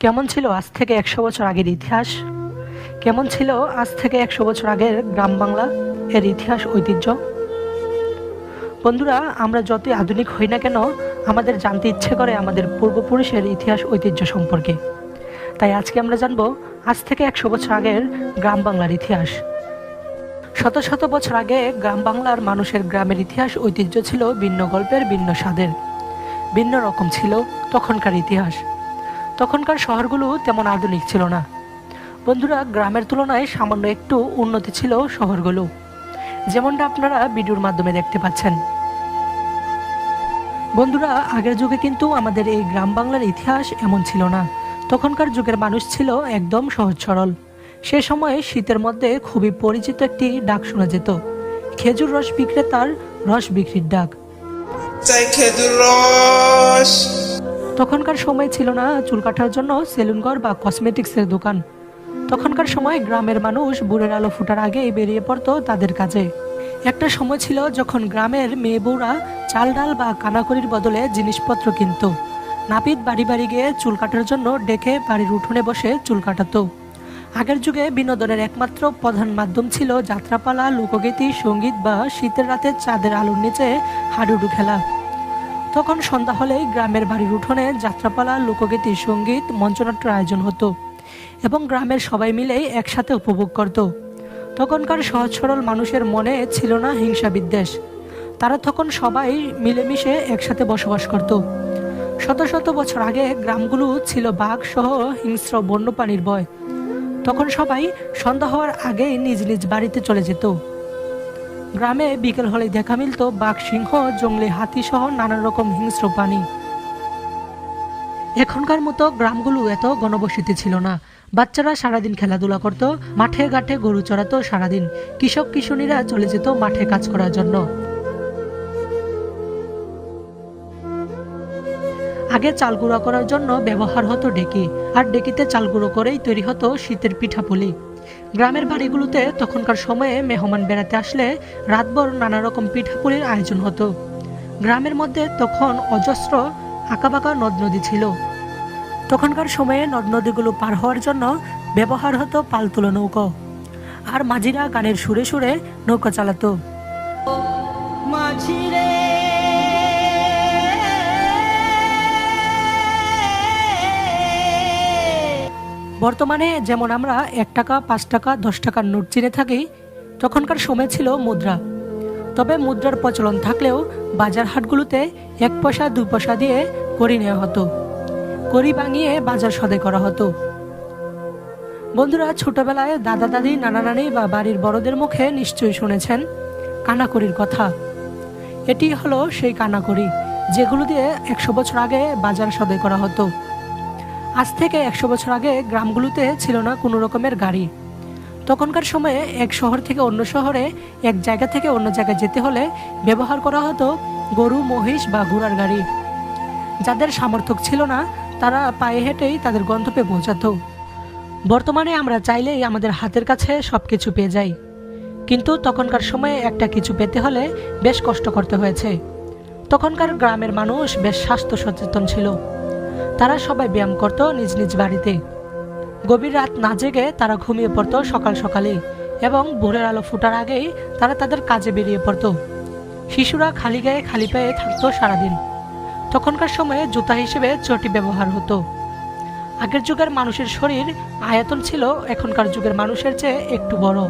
কেমন ছিল আজ থেকে একশো বছর আগের ইতিহাস? কেমন ছিল আজ থেকে একশো বছর আগের গ্রাম বাংলা, এর ইতিহাস ঐতিহ্য? বন্ধুরা, আমরা যতই আধুনিক হই না কেন, আমাদের জানতে ইচ্ছে করে আমাদের পূর্বপুরুষের ইতিহাস ঐতিহ্য সম্পর্কে। তাই আজকে আমরা জানব আজ থেকে একশো বছর আগের গ্রাম বাংলার ইতিহাস। শত শত বছর আগে গ্রাম বাংলার মানুষের গ্রামের ইতিহাস ঐতিহ্য ছিল ভিন্ন গল্পের ভিন্ন স্বাদের। ভিন্ন রকম ছিল তখনকার ইতিহাস। তখনকার শহরগুলো তেমন আধুনিক ছিল না। বন্ধুরা, গ্রামের তুলনায় সামান্য একটু উন্নতি ছিল শহরগুলো। যেমনটা আপনারা ভিডিওর মাধ্যমে দেখতে পাচ্ছেন। বন্ধুরা, আগের যুগে কিন্তু আমাদের এই গ্রাম বাংলার ইতিহাস এমন ছিল না। তখনকার যুগের মানুষ ছিল একদম সহজ সরল। সে সময়ে শীতের মধ্যে খুবই পরিচিত একটি ডাক শোনা যেত। খেজুর রস বিক্রেতার রস বিক্রির ডাক। খেজুর রস। তখনকার সময় ছিল না চুল কাটার জন্য সেলুন ঘর বা কসমেটিক্সের দোকান। তখনকার সময় গ্রামের মানুষ বুড়ের আলো ফুটার আগেই বেরিয়ে পড়তো তাদের কাজে। একটা সময় ছিল যখন গ্রামের মেয়ে বউরা চাল ডাল বা কানাকড়ির বদলে জিনিসপত্র কিনত। নাপিত বাড়ি বাড়ি গিয়ে চুল কাটার জন্য ডেকে বাড়ির উঠোনে বসে চুল কাটাতো। আগের যুগে বিনোদনের একমাত্র প্রধান মাধ্যম ছিল যাত্রাপালা, লোকগীতি, সংগীত বা শীতের রাতে চাঁদের আলোর নিচে হাডুডু খেলা। তখন সন্ধ্যা হলেই গ্রামের বাড়ির উঠোনে যাত্রাপালা, লোকগীতি, সংগীত, মঞ্চনাট্যের আয়োজন হতো এবং গ্রামের সবাই মিলেই একসাথে উপভোগ করত। তখনকার সহজ সরল মানুষের মনে ছিল না হিংসা বিদ্বেষ। তারা তখন সবাই মিলেমিশে একসাথে বসবাস করত। শত শত বছর আগে গ্রামগুলো ছিল বাঘ সহ হিংস্র বন্যপ্রাণীর ভয়। তখন সবাই সন্ধ্যা হওয়ার আগেই নিজ নিজ বাড়িতে চলে যেত। গ্রামে বিকেল হলে দেখা মিলত বাঘ, সিংহ, জঙ্গলি হাতি সহ নানা রকম হিংস্র প্রাণী। এখনকার মতো গ্রামগুলো এত গণবসতি ছিল না। বাচ্চারা সারাদিন খেলাধুলা করত, মাঠে ঘাটে গরু চড়াতো সারাদিন। কৃষক, কিশোরীরা চলে যেত মাঠে কাজ করার জন্য। আগে চাল গুঁড়া করার জন্য ব্যবহার হতো ডেকি, আর ডেকিতে চাল গুঁড়ো করেই তৈরি হতো শীতের পিঠাপুলি। গ্রামের বাড়িগুলোতে তখনকার সময়ে মেহমান বেড়াতে আসলে রাতভর নানা রকম পিঠাপুলির আয়োজন হতো। গ্রামের মধ্যে তখন অজস্র আঁকাবাঁকা নদ নদী ছিল। তখনকার সময়ে নদ নদীগুলো পার হওয়ার জন্য ব্যবহার হতো পালতুলো নৌকো। আর মাঝিরা গানের সুরে সুরে নৌকা চালাতো। মাঝিরে বর্তমানে যেমন আমরা এক টাকা, পাঁচ টাকা, দশ টাকার নোট চিনে থাকি, তখনকার সময় ছিল মুদ্রা। তবে মুদ্রার প্রচলন থাকলেও বাজার হাটগুলোতে এক পয়সা দুই পয়সা দিয়ে করি নেওয়া হতো। করি ভাঙিয়ে বাজার সদাই করা হতো। বন্ধুরা, ছোটবেলায় দাদা, দাদি, নানা, নানি বা বাড়ির বড়দের মুখে নিশ্চয়ই শুনেছেন কানাকড়ির কথা। এটি হলো সেই কানাকড়ি যেগুলো দিয়ে একশো বছর আগে বাজার সদাই করা হতো। আজ থেকে একশো বছর আগে গ্রামগুলোতে ছিল না কোনো রকমের গাড়ি। তখনকার সময়ে এক শহর থেকে অন্য শহরে, এক জায়গা থেকে অন্য জায়গায় যেতে হলে ব্যবহার করা হতো গরু, মহিষ বা ঘোড়ার গাড়ি। যাদের সামর্থ্য ছিল না, তারা পায়ে হেঁটেই তাদের গন্তব্যে পৌঁছাতো। বর্তমানে আমরা চাইলেই আমাদের হাতের কাছে সব কিছু পেয়ে যাই। কিন্তু তখনকার সময়ে একটা কিছু পেতে হলে বেশ কষ্ট করতে হয়েছে। তখনকার গ্রামের মানুষ বেশ স্বাস্থ্য সচেতন ছিল। তারা সবাই ব্যায়াম করত নিজ নিজ বাড়িতে। গভীর রাত না জেগে তারা ঘুমিয়ে পড়ত সকাল সকালে এবং ভোরের আলো ফোটার আগেই তারা তাদের কাজে বেরিয়ে পড়তো। শিশুরা খালি গায়ে খালি পায়ে থাকতো সারাদিন। তখনকার সময়ে জুতা হিসেবে চটি ব্যবহার হতো। আগের যুগের মানুষের শরীর আয়তন ছিল, এখনকার যুগের মানুষের চেয়ে একটু বড়।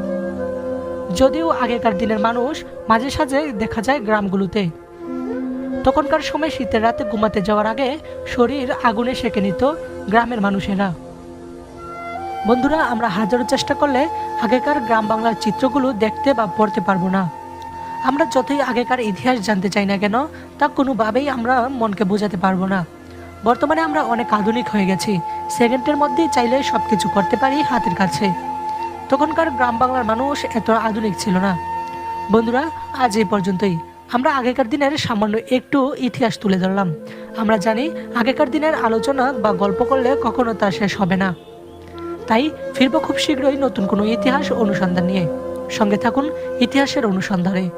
যদিও আগেকার দিনের মানুষ মাঝে সাঝে দেখা যায় গ্রামগুলোতে। তখনকার সময় শীতের রাতে ঘুমাতে যাওয়ার আগে শরীর আগুনে সেঁকে নিত গ্রামের মানুষেরা। বন্ধুরা, আমরা হাজারো চেষ্টা করলে আগেকার গ্রাম বাংলার চিত্রগুলো দেখতে বা পড়তে পারব না। আমরা যতই আগেকার ইতিহাস জানতে চাই না কেন, তা কোনোভাবেই আমরা মনকে বোঝাতে পারব না। বর্তমানে আমরা অনেক আধুনিক হয়ে গেছি, সেকেন্ডের মধ্যেই চাইলে সব কিছু করতে পারি হাতের কাছে। তখনকার গ্রাম বাংলার মানুষ এত আধুনিক ছিল না। বন্ধুরা, আজ এই পর্যন্তই। আমরা আগেকার দিনের সামান্য একটু ইতিহাস তুলে ধরলাম। আমরা জানি আগেকার দিনের আলোচনা বা গল্প করলে কখনো তা শেষ হবে না। তাই ফিরব খুব শীঘ্রই নতুন কোনো ইতিহাস অনুসন্ধান নিয়ে। সঙ্গে থাকুন ইতিহাসের অনুসন্ধানে।